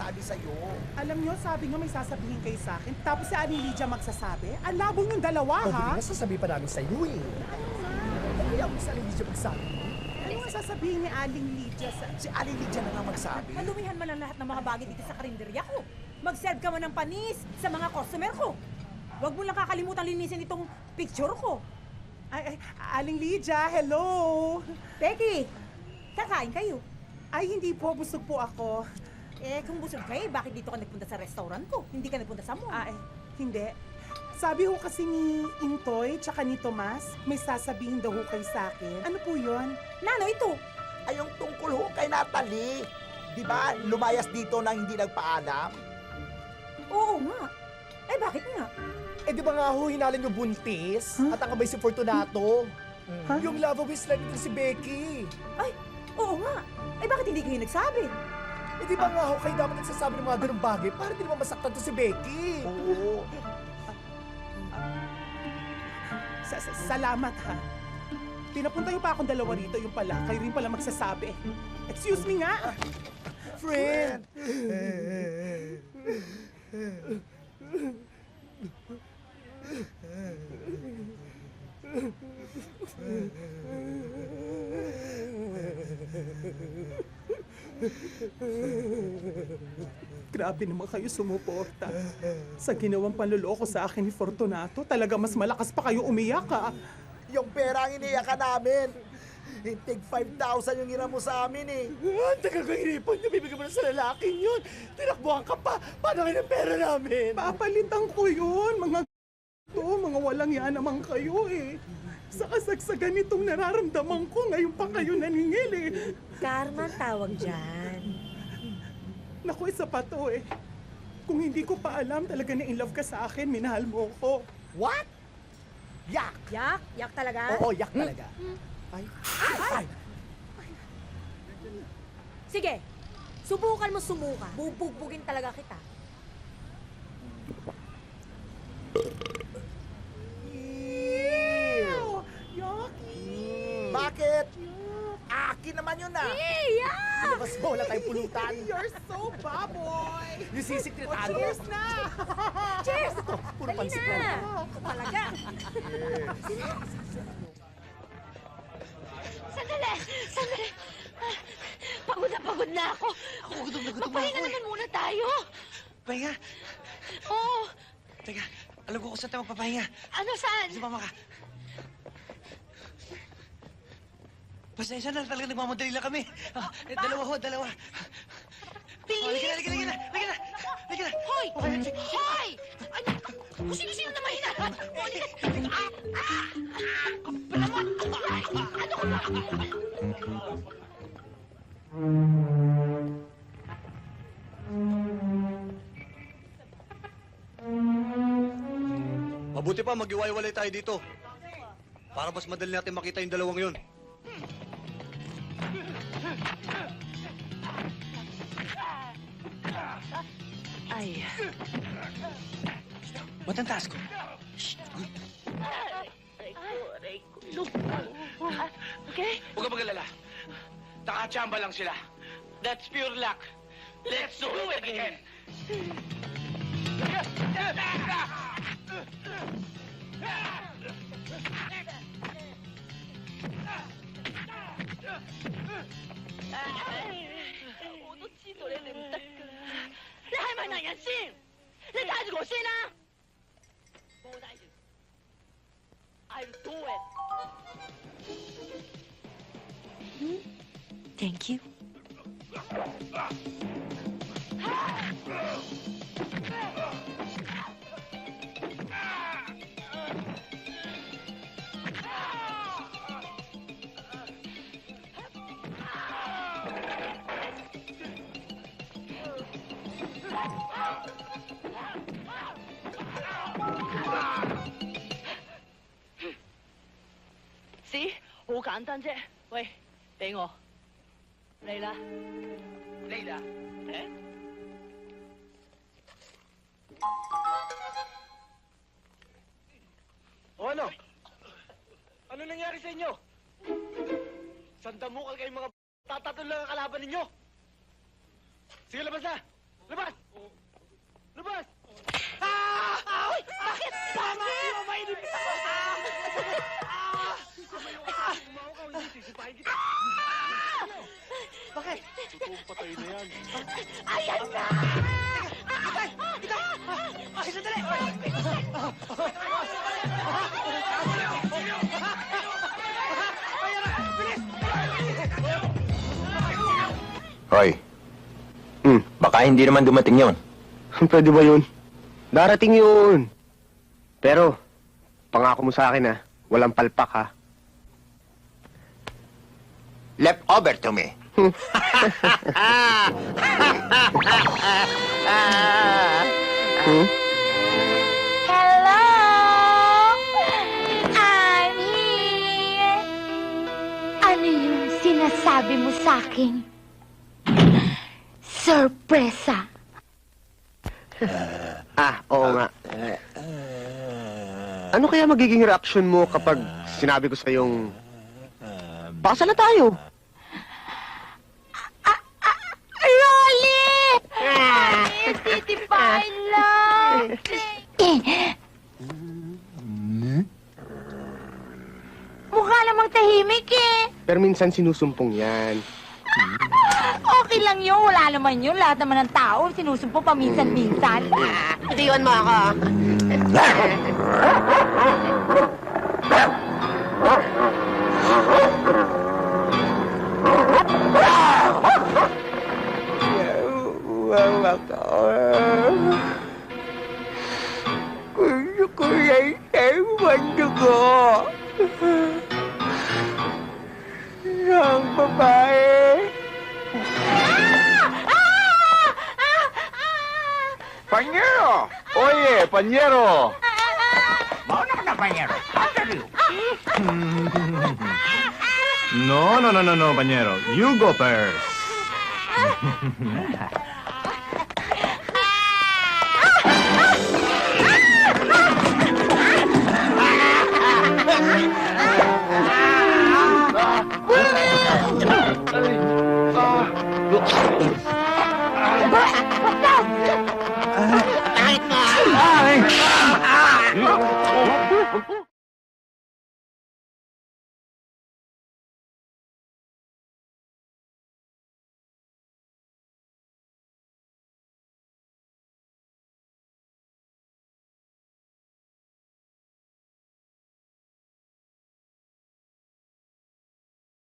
magsasabi sa'yo. Alam nyo, sabi nyo may sasabihin kayo sa akin. Tapos si Ani Lydia magsasabi. Ang labo yung dalawa, Ang ha? hindi nga sasabihin pa namin sa'yo eh. Ano yung isa lang hindi magsabi? Ano ang sasabihin ni Aling Lydia sa... Si Ali Lydia na nga magsabi. Halumihan mo lang lahat ng mga bagay dito sa karinderya ko. Mag-serve ka man ng panis sa mga customer ko. Huwag mo lang kakalimutan linisin itong picture ko. Ay, ay, Aling Lydia, hello! Becky, kakain kayo. Ay, hindi po. Busog po ako. Eh, kung busog kayo, bakit dito ka nagpunta sa restaurant ko? Hindi ka nagpunta sa mall. Ay, hindi. Sabi ho kasi ni Intoy tsaka ni Tomas, may sasabihin daw ho kayo sa akin. Ano po yun? Nano, ito. Ay, yung tungkol ho kay Natalie. Di ba, lumayas dito nang hindi nagpaalam? Oo nga. Eh, bakit nga? Eh di ba nga ho, hinalan yung buntis? At ang kamay si Fortunato? Huh? Yung love of his life si Becky. Ay, oo nga. Eh, bakit hindi kayo nagsabi? Eh di ba nga ho, kayo dapat nagsasabi ng mga ganong bagay para di naman masaktan to si Becky. Oo. Sa sa- salamat ha. Pinapunta yung pa akong dalawa rito, yung pala. Kayo rin pala magsasabi. Excuse me nga. Friend! Grabe naman kayo sumuporta. Sa ginawang panluloko sa akin ni Fortunato, talaga mas malakas pa kayo umiyak ha. Yung pera ang iniyakan namin. Tig 5,000 yung hiram mo sa amin eh. Ah, Ang tagal ko iniipon niyo, bibigyan mo na sa lalaking yun. Tinakbuhan ka pa. Paano kayo ng pera namin? Papalitan ko yun, mga to, mga walang yan naman kayo eh. Sa kasagsagan nitong nararamdaman ko, ngayon pa kayo naningil eh. Karma ang tawag dyan. Naku, isa pa to eh. Kung hindi ko pa alam, talaga na in love ka sa akin, minahal mo ko. What? Yak! Yak? Yak talaga? Oo, yak talaga. Ay. Ay! Sige, subukan mo sumuka. Bubugbugin talaga kita. Yun ah. Ano ba, wala tayong pulutan. You're so baboy! Yung sisik O, trinado. cheers na! Cheers! Puro Dali pansit na! lang. Talaga. Sandali! Sandali! Pagod na pagod na ako. Ako, gutom na gutom na Magpahinga ako eh. naman muna tayo. Pahinga. Oo. Teka, alam ko kung saan tayo magpapahinga. Ano saan? Sumama ka. Pasensya na, talaga nagmamadali lang kami. Ah, eh, dalawa ho, dalawa. Oh, halika na, Bilis! halika na, halika na, halika na. Hoy! Hoy! Ano? Kung sino-sino na mahina? Hoy! Ah! Ah! Ano ka ba? Mabuti pa mag-iwalay tayo dito. Para mas madali natin makita yung dalawang yun. Ay. Ba't ang taas ko? Aray ko, aray ko. Ah, Okay? Huwag ka mag-alala. Nakachamba lang sila. That's pure luck. Let's do it again! 오 信，那大柱高兴啦。王大柱，还有董爷。嗯，Thank you. See? 好簡單啫。喂，俾我嚟啦。Leila, eh? O ano? Ano nangyari sa inyo? Sandamukal kayong mga tatatol lang ang kalaban ninyo. Sige, labas na! Labas! Labas! Ah! Ay! Bakit? Bakit? Mainipit ako! Ah! Ah! Sumayo ka! Sumayo ka! Hindi sisipahin kita! Bakit? Totoong patay na yan. Ayan na! Ay, sandali! Hoy. Hmm. Baka hindi naman dumating yon. Pwede ba yun? Darating yun. Pero, pangako mo sa akin ha, walang palpak ha. Left over to me. Hmm? Hello! I'm here! Ano yung sinasabi mo sa akin? Sorpresa! Ah, oo nga. Ano kaya magiging reaction mo kapag sinabi ko sa yung Pakasal na tayo. Rolly! Ay, titipain lang! Mukha namang tahimik eh. Pero minsan sinusumpong yan. Okay lang yun. Wala naman yun. Lahat naman ng tao sinusumpo paminsan-minsan. Itiwan mo ako. compañero. No, no, no, no, no, compañero. You go first.